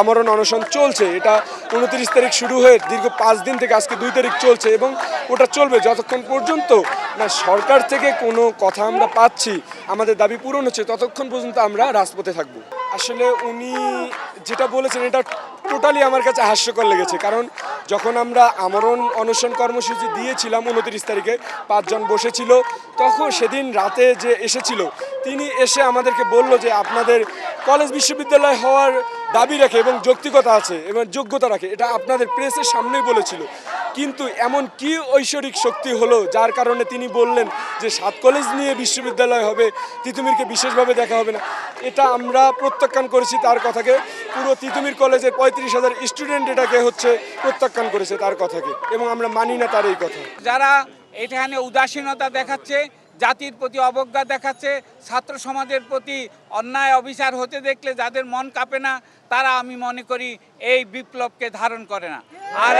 আমরণ অনশন চলছে। এটা উনত্রিশ তারিখ শুরু হয়ে দীর্ঘ পাঁচ দিন থেকে আজকে দুই তারিখ চলছে এবং ওটা চলবে যতক্ষণ পর্যন্ত না সরকার থেকে কোনো কথা আমরা পাচ্ছি, আমাদের দাবি পূরণ হচ্ছে, ততক্ষণ পর্যন্ত আমরা রাজপথে থাকব। আসলে উনি যেটা বলেছেন, এটা টোটালি আমার কাছে হাস্যকর লেগেছে। কারণ যখন আমরা আমরণ অনশন কর্মসূচি দিয়েছিলাম উনত্রিশ তারিখে, পাঁচজন বসেছিল, তখন সেদিন রাতে যে এসেছিল, তিনি এসে আমাদেরকে বলল যে আপনাদের কলেজ বিশ্ববিদ্যালয় হওয়ার দাবি রাখে এবং যৌক্তিকতা আছে, এবং যোগ্যতা রাখে, এটা আপনাদের প্রেসের সামনেই বলেছিল। কিন্তু এমন কি ঐশ্বরিক শক্তি হলো, যার কারণে তিনি বললেন যে সাত কলেজ নিয়ে বিশ্ববিদ্যালয় হবে, তিতুমিরকে বিশেষভাবে দেখা হবে না। এটা আমরা প্রত্যাখ্যান করেছি তার কথাকে, পুরো তিতুমির কলেজের পঁয়ত্রিশ হাজার স্টুডেন্ট এটাকে হচ্ছে প্রত্যাখ্যান করেছে তার কথাকে এবং আমরা মানি না তার এই কথা। যারা এখানে উদাসীনতা দেখাচ্ছে, জাতির প্রতি অবজ্ঞা দেখাচ্ছে, ছাত্র সমাজের প্রতি অন্যায় অবিচার হতে দেখলে যাদের মন কাঁপে না, তারা আমি মনে করি এই বিপ্লবকে ধারণ করে না। আর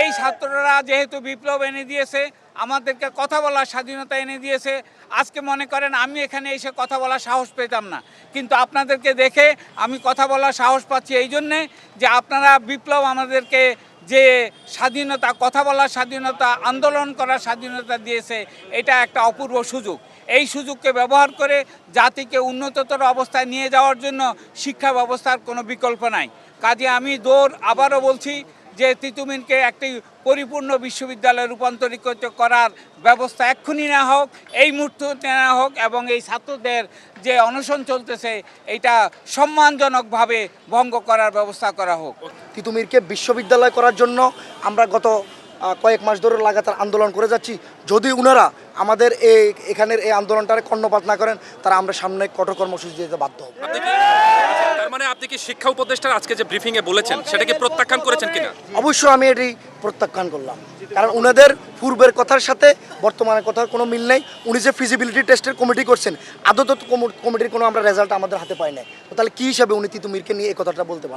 এই ছাত্ররা যেহেতু বিপ্লব এনে দিয়েছে, আমাদেরকে কথা বলার স্বাধীনতা এনে দিয়েছে, আজকে মনে করেন আমি এখানে এসে কথা বলার সাহস পেতাম না। কিন্তু আপনাদেরকে দেখে আমি কথা বলার সাহস পাচ্ছি এই জন্যে যে আপনারা বিপ্লব আমাদেরকে যে স্বাধীনতা, কথা বলার স্বাধীনতা, আন্দোলন করার স্বাধীনতা দিয়েছে, এটা একটা অপূর্ব সুযোগ। এই সুযোগকে ব্যবহার করে জাতিকে উন্নততর অবস্থায় নিয়ে যাওয়ার জন্য শিক্ষা ব্যবস্থার কোনো বিকল্প নাই। কাজে আমি দৌড় আবারও বলছি যে তিতুমিনকে একটি পরিপূর্ণ বিশ্ববিদ্যালয়ে রূপান্তরিত করার ব্যবস্থা এক্ষুনি নেওয়া হোক এই মুহূর্তে নেওয়া হোক এবং এই ছাত্রদের যে অনশন চলতেছে এটা সম্মানজনকভাবে ভঙ্গ করার ব্যবস্থা করা হোক। তিতুমিরকে বিশ্ববিদ্যালয় করার জন্য আমরা গত কয়েক মাস ধরে লাগাতার আন্দোলন করে যাচ্ছি। যদি উনারা আমাদের এই এখানের এই আন্দোলনটারে কর্ণপাত না করেন তারা আমরা সামনে কঠোর কর্মসূচি দিতে বাধ্য হব। কি শিক্ষা উপদেষ্টার আজকে যে ব্রিফিং এ বলেছেন সেটা কি প্রত্যাখ্যান করেছেন কিনা? অবশ্যই আমি এটি প্রত্যাখ্যান করলাম। কারণ উনাদের পূর্বের কথার সাথে বর্তমানের কথার কোনো মিল নেই। উনি যে ফিজিবিলিটি টেস্টের কমিটি করছেন, আদত কমিটির কোনো আমরা রেজাল্ট আমাদের হাতে পাই নাই। তাহলে কী হিসাবে উনি তিতুমিরকে নিয়ে এই কথাটা বলতে পারেন?